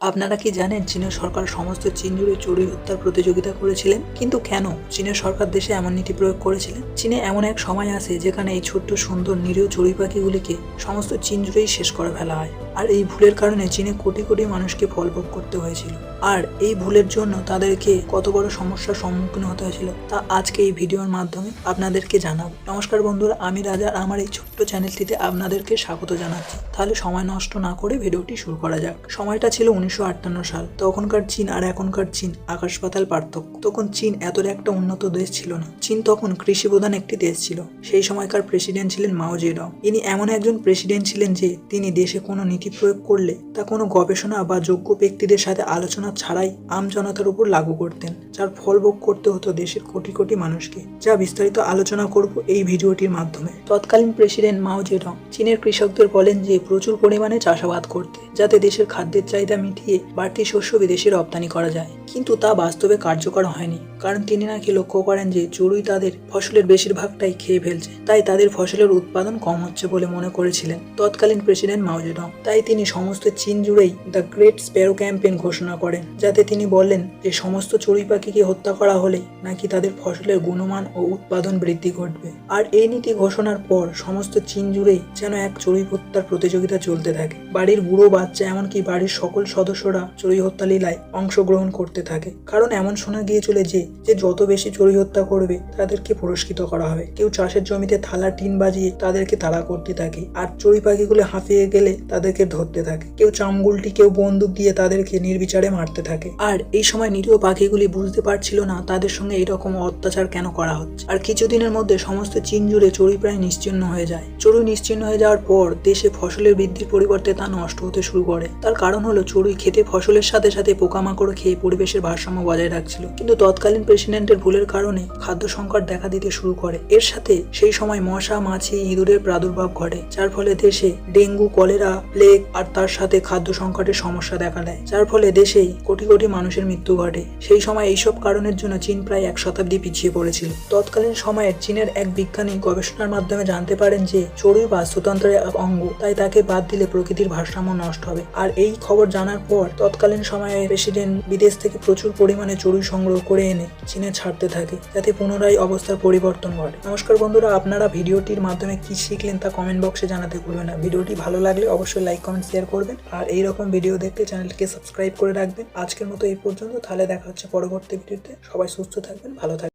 আপনারা কি জানেন চীনের সরকার সমস্ত চীন জুড়ে চুরি হত্যার প্রতিযোগিতা করেছিলেন? কিন্তু কেন? চীনের সরকার দেশে এমন নীতি প্রয়োগ করেছিলেন? চীনে এমন এক সময় আসে যেখানে এই ছোট্ট সুন্দর নিরীহ চড়ুই পাখিগুলিকে সমস্ত চীন জুড়েই শেষ করে ফেলা হয়। আর এই ভুলের কারণে চীনে কোটি কোটি মানুষকে ফলভোগ করতে হয়েছিল। আর এই ভুলের জন্য তাদেরকে কত বড় সমস্যার সম্মুখীন হতে হয়েছিল তা আজকে এই ভিডিওর মাধ্যমে আপনাদেরকে জানাব। নমস্কার বন্ধুরা, আমি রাজা আমার এই ছোট্ট চ্যানেলটিতে আপনাদেরকে স্বাগত জানাচ্ছি। তাহলে সময় নষ্ট না করে ভিডিওটি শুরু করা যাক। সময়টা ছিল উনিশশো আটান্ন সাল। তখনকার চীন আর এখনকার চীন আকাশ পাতাল পার্থক্য। তখন চীন এতটা একটা উন্নত দেশ ছিল না। চীন তখন কৃষি প্রধান একটি দেশ ছিল। সেই সময়কার প্রেসিডেন্ট ছিলেন মাও জেডং ইনি এমন একজন প্রেসিডেন্ট ছিলেন যে, তিনি দেশে কোনো নীতি প্রয়োগ করলে তা কোনো গবেষণা বা যোগ্য ব্যক্তিদের সাথে আলোচনা ছাড়াই আম জনতার উপর লাগু করতেন। যার ফল ভোগ করতে হতো দেশের কোটি কোটি মানুষকে, যা বিস্তারিত আলোচনা করব এই ভিডিওটির মাধ্যমে। তৎকালীন প্রেসিডেন্ট মাও জেডং চীনের কৃষকদের বলেন যে, প্রচুর পরিমাণে চাষাবাদ করতে, যাতে দেশের খাদ্যের চাহিদা মিটিয়ে বাড়তি শস্য বিদেশে রপ্তানি করা যায়। কিন্তু তা বাস্তবে কার্যকর হয়নি, কারণ তিনি নাকি লক্ষ্য করেন যে, চড়ুই তাদের ফসলের বেশিরভাগটাই খেয়ে ফেলছে। তাই তাদের ফসলের উৎপাদন কম হচ্ছে বলে মনে করেছিলেন তৎকালীন প্রেসিডেন্ট মাওজেডং তাই তিনি সমস্ত চীন জুড়েই দ্য গ্রেট স্প্যারো ক্যাম্পেইন ঘোষণা করেন, যাতে তিনি বলেন যে, সমস্ত চড়ুই পাখিকে হত্যা করা হলে নাকি তাদের ফসলের গুণমান ও উৎপাদন বৃদ্ধি ঘটবে? আর এই নীতি ঘোষণার পর সমস্ত চীন জুড়েই যেন এক চড়ুই হত্যার প্রতিযোগিতা চলতে থাকে। বাড়ির বুড়ো বাচ্চা এমনকি বাড়ির সকল সদস্যরা চড়ুই হত্যা লীলায় অংশগ্রহণ করতে থাকে। কারণ এমন শোনা গিয়েছিল যে যে যত বেশি চড়ুই হত্যা করবে, তাদেরকে পুরস্কৃত করা হবে। কেউ চাষের জমিতে থালা, টিন বাজিয়ে তাদেরকে তাড়া করতে থাকে। আর চড়ুই পাখিগুলো হাঁপিয়ে গেলে তাদেরকে ধরতে থাকে। কেউ চামগুলটি, কেউ বন্দুক দিয়ে তাদেরকে নির্বিচারে মারতে থাকে। আর এই সময় নিরীহ পাখিগুলি বুঝতে পারছিল না তাদের সঙ্গে এরকম অত্যাচার কেন করা হচ্ছে। আর কিছুদিনের মধ্যে সমস্ত চীন জুড়ে চড়ুই প্রায় নিশ্চিহ্ন হয়ে যায়। চড়ুই নিশ্চিহ্ন হয়ে যাওয়ার পর দেশে ফসলের বৃদ্ধির পরিবর্তে তা নষ্ট হতে শুরু করে। তার কারণ হলো চড়ুই খেতে ফসলের সাথে সাথে পোকামাকড় খেয়ে পরিবেশের ভারসাম্য বজায় রাখছিল। কিন্তু তৎকালীন প্রেসিডেন্টের ভুলের কারণে খাদ্য সংকট দেখা দিতে শুরু করে। এর সাথে সেই সময় মশা, মাছি, ইঁদুরের প্রাদুর্ভাব ঘটে, যার ফলে দেশে ডেঙ্গু, কলেরা, প্লেগ আর তার সাথে খাদ্য সংকটের সমস্যা দেখা দেয়। যার ফলে দেশেই কোটি কোটি মানুষের মৃত্যু ঘটে। সেই সময় এইসব কারণের জন্য চীন প্রায় এক শতাব্দী পিছিয়ে পড়েছিল। তৎকালীন সময়ে চীনের এক বিজ্ঞানী গবেষণার মাধ্যমে জানতে পারেন যে, চড়ুই বা বাস্তুতন্ত্রের এক অঙ্গ, তাই তাকে বাদ দিলে প্রকৃতির ভারসাম্য নষ্ট হবে। আর এই খবর জানার পর তৎকালীন সময়ে প্রেসিডেন্ট বিদেশ থেকে প্রচুর পরিমাণে চড়ুই সংগ্রহ করে এনে চীনে ছাড়তে থাকে, যাতে পুনরায় অবস্থার পরিবর্তন ঘটে। নমস্কার বন্ধুরা, আপনারা ভিডিওটির মাধ্যমে কি শিখলেন তা কমেন্ট বক্সে জানাতে ভুলবেন না। ভিডিওটি ভালো লাগলে অবশ্যই লাইক, কমেন্ট, শেয়ার করবেন। আর এইরকম ভিডিও দেখতে চ্যানেলকে সাবস্ক্রাইব করে রাখবেন। আজকের মতো এই পর্যন্ত, তাহলে দেখা হচ্ছে পরবর্তী ভিডিওতে সবাই সুস্থ থাকবেন ভালো থাকবেন।